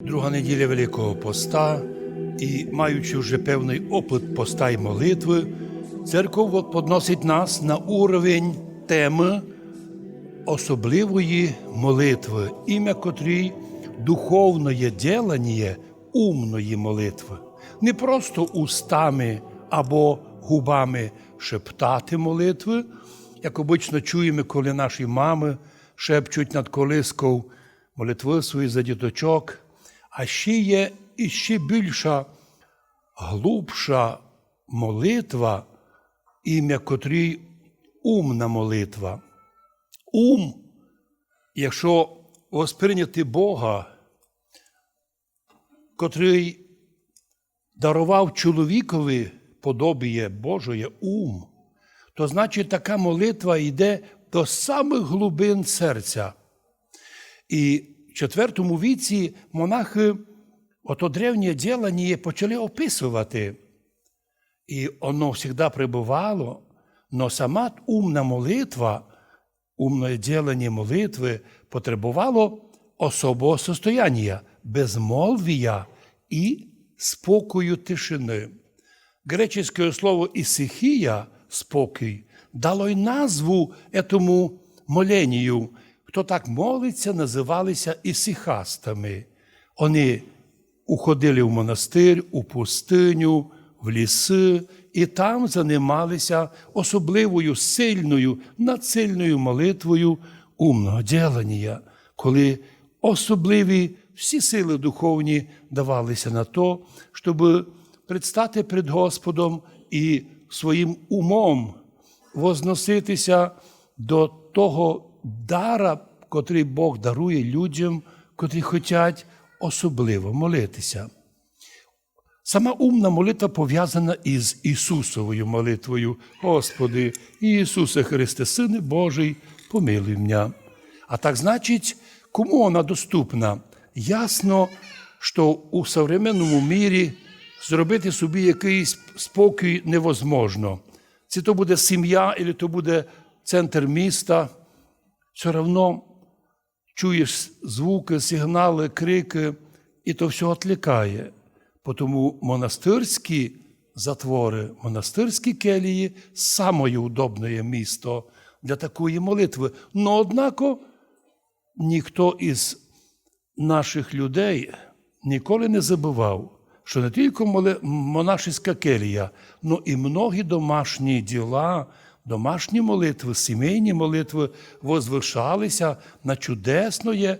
Друга неділя Великого Поста, і маючи вже певний опит поста й молитви, церков подносить нас на уровень теми особливої молитви, ім'я котрій духовне ділання умної молитви. Не просто устами або губами шептати молитви, як обично чуємо, коли наші мами шепчуть над колискою молитви свої за діточок, а ще є іще більша, глубша молитва, ім'я котрій умна молитва. Ум, якщо восприйняти Бога, котрий дарував чоловікові подобіє Божоє ум, то значить така молитва йде до самих глибин серця. І IV віці монахи ото древнє ділення почали описувати. І воно завжди прибувало, но сама умна молитва, умне ділення молитви потребувало особого состояння, безмолвія і спокою тишини. Греческое слово «ісихія» – спокій, дало й назву этому моленню. Хто так молиться, називалися ісихастами. Вони уходили в монастир, у пустиню, в ліси, і там займалися особливою сильною, надсильною молитвою умного ділення, коли особливі всі сили духовні давалися на то, щоб предстати перед Господом і своїм умом возноситися до того дара, котрий Бог дарує людям, котрі хочуть особливо молитися. Сама умна молитва пов'язана із Ісусовою молитвою. Господи, Ісусе Христе, Сине Божий, помилуй мене. А так значить, кому вона доступна? Ясно, що у современному мірі зробити собі якийсь спокій невозможно. Чи то буде сім'я, або то буде центр міста, все одно чуєш звуки, сигнали, крики, і то все відлікає. Тому монастирські затвори, монастирські келії самое удобне місто для такої молитви. Но однако ніхто із наших людей ніколи не забував, що не тільки монашеська келія, но і многі домашні діла, домашні молитви, сімейні молитви возвишалися на чудесне,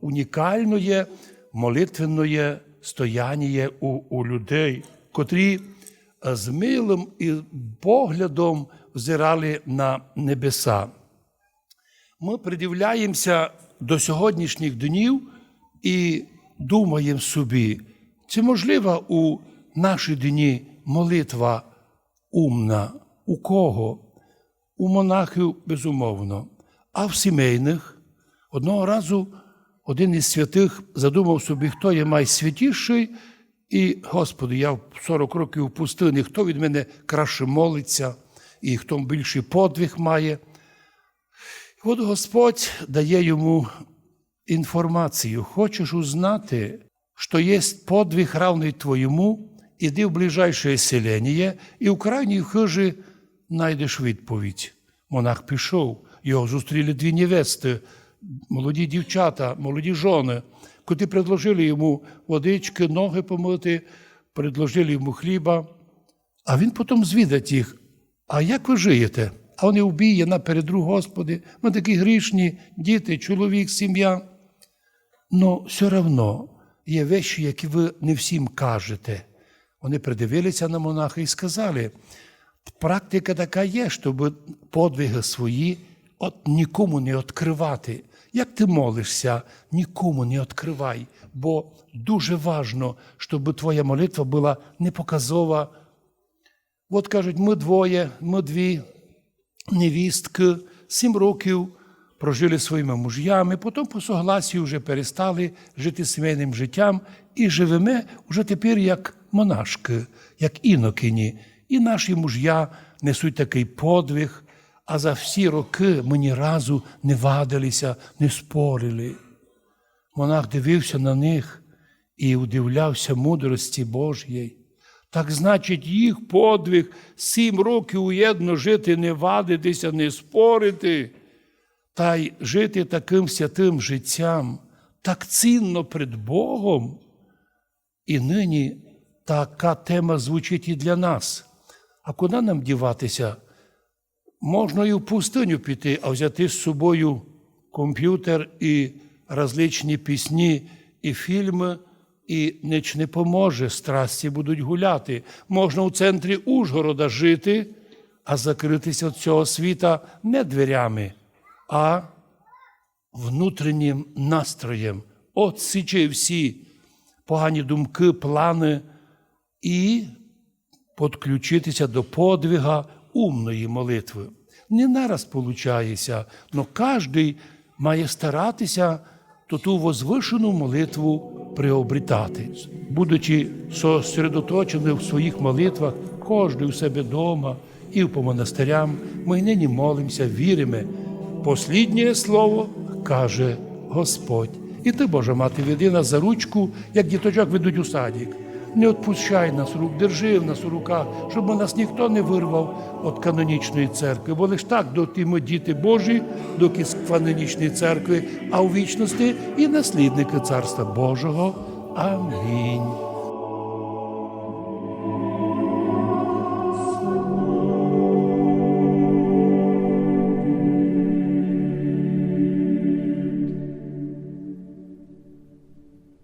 унікальне молитвенне стояння у, у людей, котрі е, з милим і поглядом взирали на небеса. Ми придивляємося до сьогоднішніх днів і думаємо собі, чи можлива у наші дні молитва умна? У кого? У монахів, безумовно, а в сімейних. Одного разу один із святих задумав собі, хто є найсвятіший, і, Господи, я в 40 років в пустині, хто від мене краще молиться, і хто більший подвиг має. І от Господь дає йому інформацію. Хочеш узнати, що є подвиг равний твоєму, іди в ближайше селення, і в крайній хижі знайдеш відповідь. Монах пішов, його зустріли дві невести, молоді дівчата, молоді жони, котрі предложили йому водички, ноги помити, предложили йому хліба. А він потім звідать їх. А як ви живете? А вони вбіє напереду, Господи, ми такі грішні, діти, чоловік, сім'я. Ну, все одно є речі, які ви не всім кажете. Вони придивилися на монаха і сказали, практика така є, щоб подвиги свої от нікому не відкривати. Як ти молишся, нікому не відкривай, бо дуже важно, щоб твоя молитва була непоказова. От кажуть, ми двоє, ми дві невістки, сім років прожили своїми муж'ями, потім по согласію вже перестали жити сімейним життям і живемо вже тепер як монашки, як інокині. І наші муж'я несуть такий подвиг, а за всі роки ми ні разу не вадилися, не спорили. Монах дивився на них і удивлявся мудрості Божій. Так значить, їх подвиг сім років уєдно жити, не вадитися, не спорити, та й жити таким святим життям, так цінно перед Богом. І нині така тема звучить і для нас. А куди нам діватися? Можна і в пустиню піти, а взяти з собою комп'ютер і различні пісні і фільми, і ніч не поможе, страсті будуть гуляти. Можна у центрі Ужгорода жити, а закритися від цього світа не дверями, а внутрішнім настроєм. От Отсічи всі погані думки, плани і підключитися до подвига умної молитви. Не нараз получається, але кожен має старатися то ту возвишену молитву приобретати, будучи сосредоточені в своїх молитвах, кожен у себе вдома і по монастирям, ми нині молимося, віримо. Посліднє слово каже Господь. І ти, Божа мати, веди нас за ручку, як діточок ведуть у садик. Не відпущай нас рук, держи в нас у руках, щоб нас ніхто не вирвав від канонічної церкви. Бо лиш так доти ми діти Божі, доки з канонічної церкви, а у вічності і наслідники Царства Божого. Амінь.